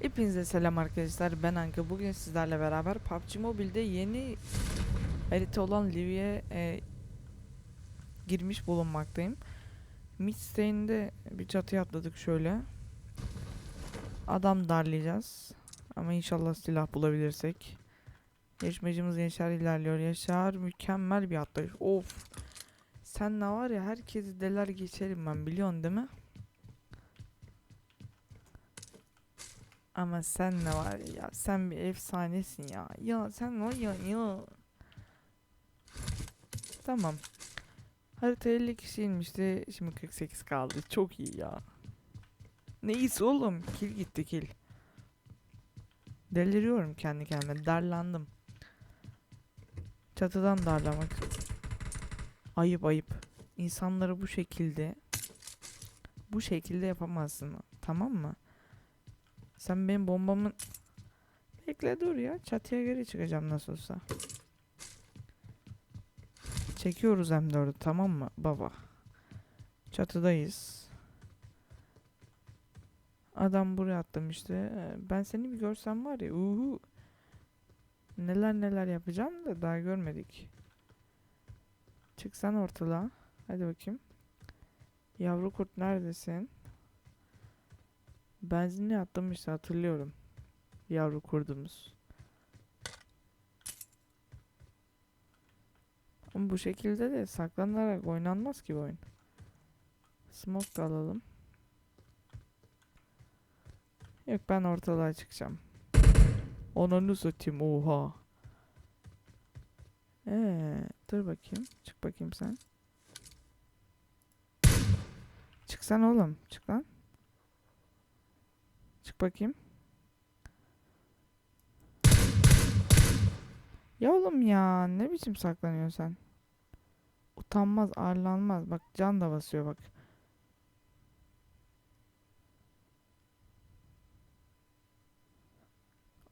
Hepinize selam arkadaşlar. Ben Anka. Bugün sizlerle beraber PUBG Mobile'de yeni harita olan Livy'e e, girmiş bulunmaktayım. Midstay'inde bir çatıya atladık şöyle. Adam darlayacağız. Ama inşallah silah bulabilirsek. Yarışmacımız Yaşar ilerliyor. Yaşar mükemmel bir atlayış. Of. Sen ne var ya herkesi deler geçerim ben biliyorsun değil mi? Ama sen ne var ya sen bir efsanesin ya. Ya sen var ya ya. Tamam. Harita 50 kişi. Şimdi 48 kaldı. Çok iyi ya. Ne iyisi oğlum. Kil gitti kil. Deliriyorum kendi kendime. Darlandım. Çatıdan darlamak. Ayıp ayıp. İnsanları bu şekilde bu şekilde yapamazsın. Tamam mı? Sen benim bombamın... Bekle dur ya. Çatıya geri çıkacağım nasıl olsa. Çekiyoruz M4'ü tamam mı baba? Çatıdayız. Adam buraya atlamıştı. Ee, Ben seni bir görsem var ya. Uhu. Neler neler yapacağım da daha görmedik. Çıksan ortalığa. Hadi bakayım. Yavru kurt neredesin? Benzinli atlamıştı hatırlıyorum. Yavru kurdumuz. Ama bu şekilde de saklanarak oynanmaz ki bu oyun. Smoke da alalım. Yok ben ortalığa çıkacağım. Ananı satayım oha. Ee, dur bakayım. Çık bakayım sen. Çıksan oğlum. Çık lan. Çık bakayım. Ya oğlum ya ne biçim saklanıyorsun sen? Utanmaz, arlanmaz. Bak can da basıyor bak.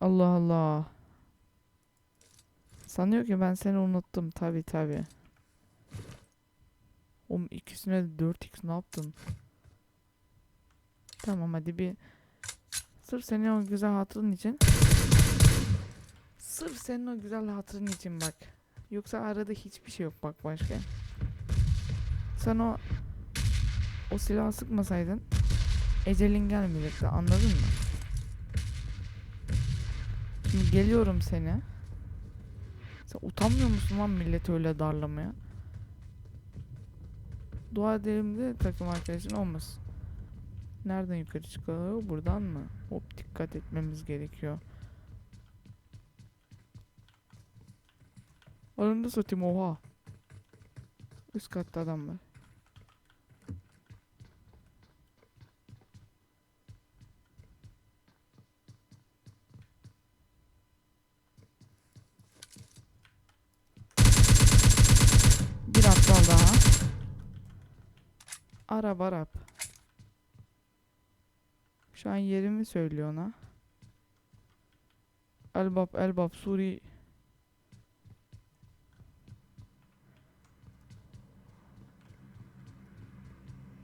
Allah Allah. Sanıyor ki ben seni unuttum. Tabi tabi. Oğlum ikisine de 4x ne yaptın? Tamam hadi bir Sırf senin o güzel hatırın için. Sırf senin o güzel hatırın için bak. Yoksa arada hiçbir şey yok bak başka. Sen o o silahı sıkmasaydın ecelin gelmeyecekti anladın mı? Şimdi geliyorum seni. Sen utanmıyor musun lan milleti öyle darlamaya? Dua edelim de takım arkadaşın olmasın. Nereden yukarı çıkıyor? Buradan mı? Hop dikkat etmemiz gerekiyor. Ananı satayım oha. Üst katta adam var. Bir aptal daha. Arap Arap. Şu an yerimi söylüyor ona. Elbap Elbap Suri.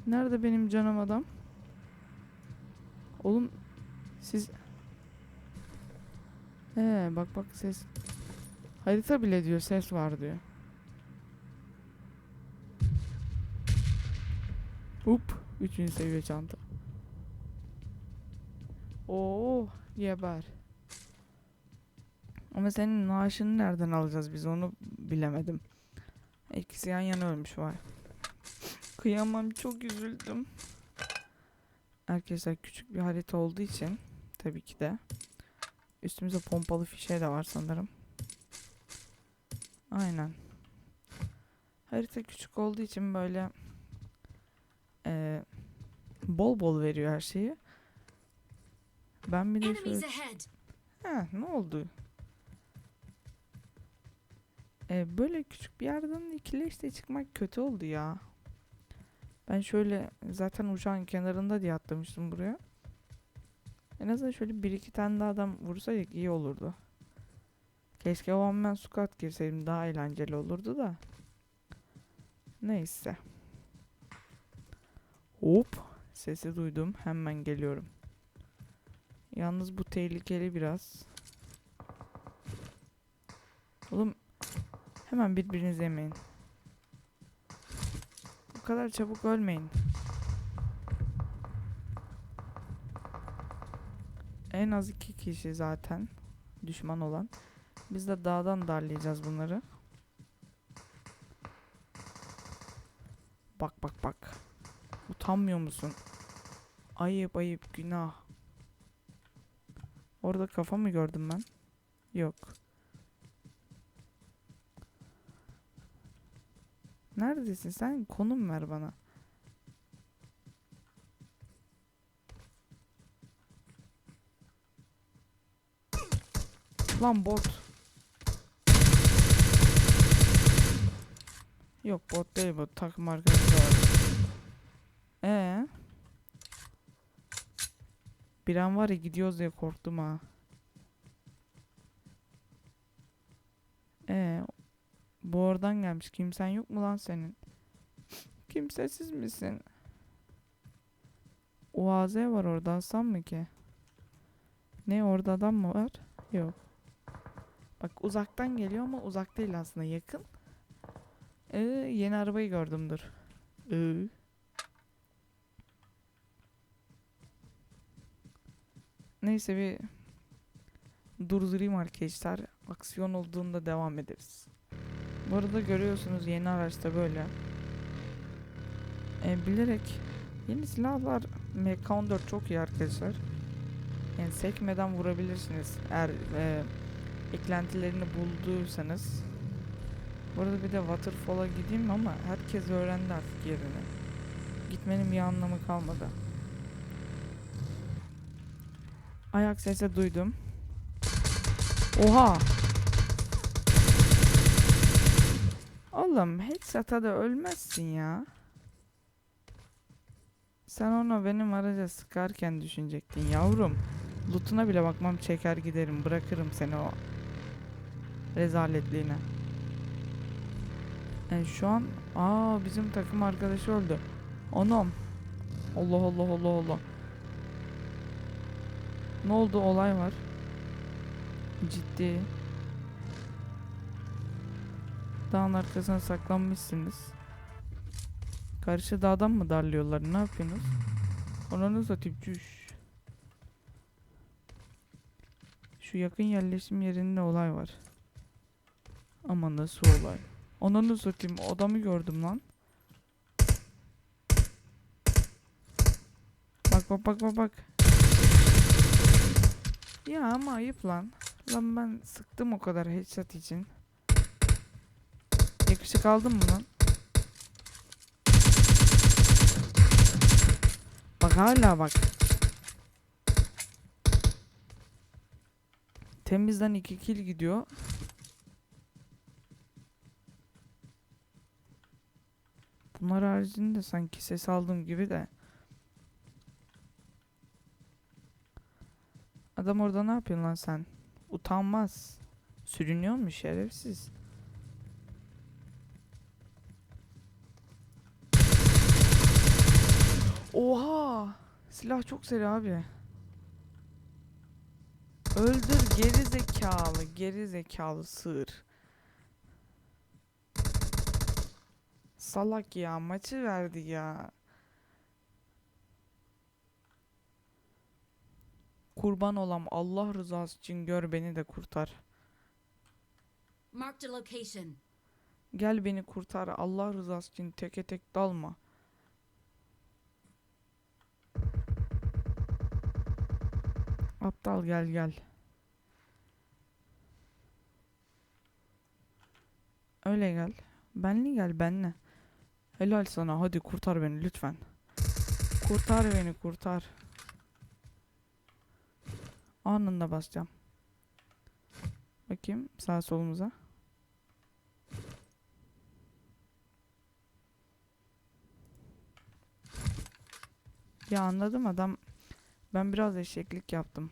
Nerede benim canım adam? Oğlum siz He bak bak ses Harita bile diyor ses var diyor. Hop. Üçüncü seviye çanta. Oo, geber. Ama senin naaşını nereden alacağız biz onu bilemedim. İkisi yan yana ölmüş var. Kıyamam çok üzüldüm. Arkadaşlar küçük bir harita olduğu için tabii ki de üstümüzde pompalı fişe de var sanırım. Aynen. Harita küçük olduğu için böyle eee, bol bol veriyor her şeyi. Ben bir de şöyle... Ha, ne oldu? Ee, böyle küçük bir yerden ikili işte çıkmak kötü oldu ya. Ben şöyle zaten uçağın kenarında diye atlamıştım buraya. En azından şöyle bir iki tane daha adam vursaydık iyi olurdu. Keşke o an ben squat girseydim daha eğlenceli olurdu da. Neyse. Hop. Sesi duydum. Hemen geliyorum. Yalnız bu tehlikeli biraz. Oğlum hemen birbirinizi yemeyin. Bu kadar çabuk ölmeyin. En az iki kişi zaten düşman olan. Biz de dağdan darlayacağız bunları. Bak bak bak. Utanmıyor musun? Ayıp ayıp günah. Orada kafa mı gördüm ben? Yok. Neredesin sen? Konum ver bana. Lan bot. Yok bot değil bu takım arkadaşı var. Ee? Bir an var ya gidiyoruz diye korktum ha. Ee, bu oradan gelmiş. Kimsen yok mu lan senin? Kimsesiz misin? UAZ var orada alsam mı ki? Ne orada adam mı var? Yok. Bak uzaktan geliyor ama uzak değil aslında yakın. Ee, yeni arabayı gördümdür. Ee. Neyse bir durdurayım arkadaşlar. Aksiyon olduğunda devam ederiz. Bu arada görüyorsunuz yeni araçta böyle. E, bilerek yeni silahlar MK14 çok iyi arkadaşlar. Yani sekmeden vurabilirsiniz eğer e, eklentilerini bulduysanız. Bu arada bir de Waterfall'a gideyim ama herkes öğrendi artık yerini. Gitmenin bir anlamı kalmadı. Ayak sesi duydum. Oha! Oğlum headshot'a da ölmezsin ya. Sen onu benim araca sıkarken düşünecektin yavrum. Loot'una bile bakmam çeker giderim bırakırım seni o rezaletliğine. E şu an aa bizim takım arkadaşı öldü. Anam. Allah Allah Allah Allah. Ne oldu olay var. Ciddi. Dağın arkasına saklanmışsınız. Karşı dağdan mı darlıyorlar? Ne yapıyorsunuz? Ananı satayım cüş. Şu yakın yerleşim yerinde olay var. Ama nasıl olay? Ananı satayım adamı gördüm lan. Bak bak bak bak. Ya ama ayıp lan. Lan ben sıktım o kadar headshot için. Yakışık aldın mı lan? Bak hala bak. Temizden iki kill gidiyor. Bunlar haricinde sanki ses aldığım gibi de. Adam orada ne yapıyorsun lan sen? Utanmaz. Sürünüyor mu şerefsiz? Oha! Silah çok seri abi. Öldür geri zekalı, geri zekalı sığır. Salak ya, maçı verdi ya. Kurban olam Allah rızası için gör beni de kurtar. Marked a location. Gel beni kurtar Allah rızası için teke tek dalma. Aptal gel gel. Öyle gel. Benli gel benle. Helal sana hadi kurtar beni lütfen. Kurtar beni kurtar. Anında basacağım. Bakayım sağ solumuza. Ya anladım adam. Ben biraz eşeklik yaptım.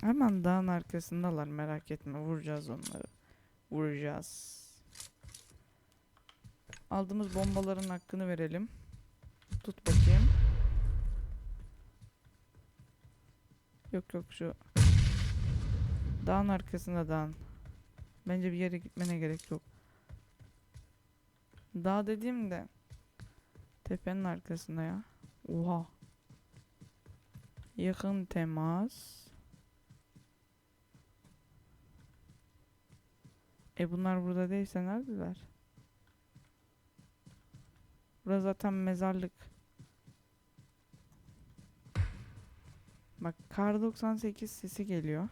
Hemen dağın arkasındalar merak etme vuracağız onları. Vuracağız. Aldığımız bombaların hakkını verelim. Tut bakayım. Yok yok şu. Dağın arkasında dağın. Bence bir yere gitmene gerek yok. Dağ dediğimde tepenin arkasında ya. Oha. Yakın temas. E bunlar burada değilse neredeler? Burası zaten mezarlık. Bak kar 98 sesi geliyor.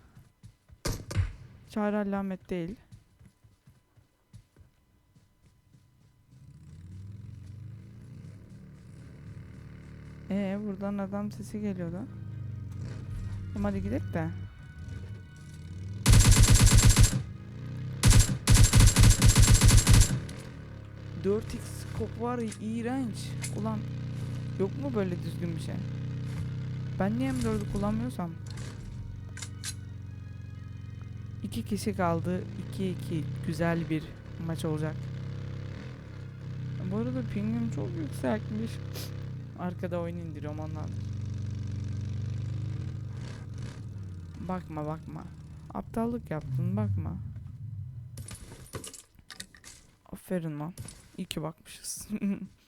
Çağrı alamet değil. Ee buradan adam sesi geliyordu. Tamam hadi gidelim de. Dört x skop var iğrenç. Ulan yok mu böyle düzgün bir şey? Ben niye M4'ü kullanmıyorsam? İki kişi kaldı. 2-2 güzel bir maç olacak. Bu arada pingim çok yükseltmiş. Arkada oyun indiriyorum ondan. Bakma bakma. Aptallık yaptın bakma. Aferin lan. İyi ki bakmışız.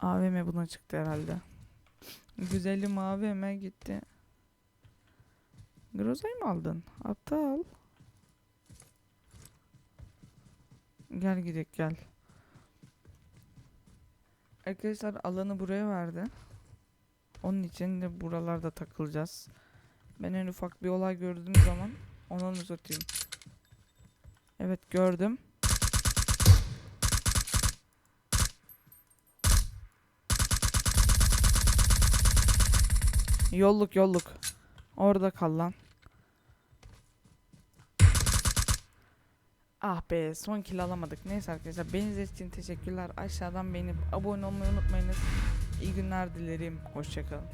AVM buna çıktı herhalde. Güzelim AVM gitti. Groza'yı mı aldın? Aptal. Gel gidelim gel. Arkadaşlar alanı buraya verdi. Onun için de buralarda takılacağız. Ben en ufak bir olay gördüğüm zaman onu uzatayım. Evet gördüm. Yolluk yolluk. Orada kal lan. Ah be son kill alamadık. Neyse arkadaşlar beni için teşekkürler. Aşağıdan beğenip abone olmayı unutmayınız. İyi günler dilerim. Hoşçakalın.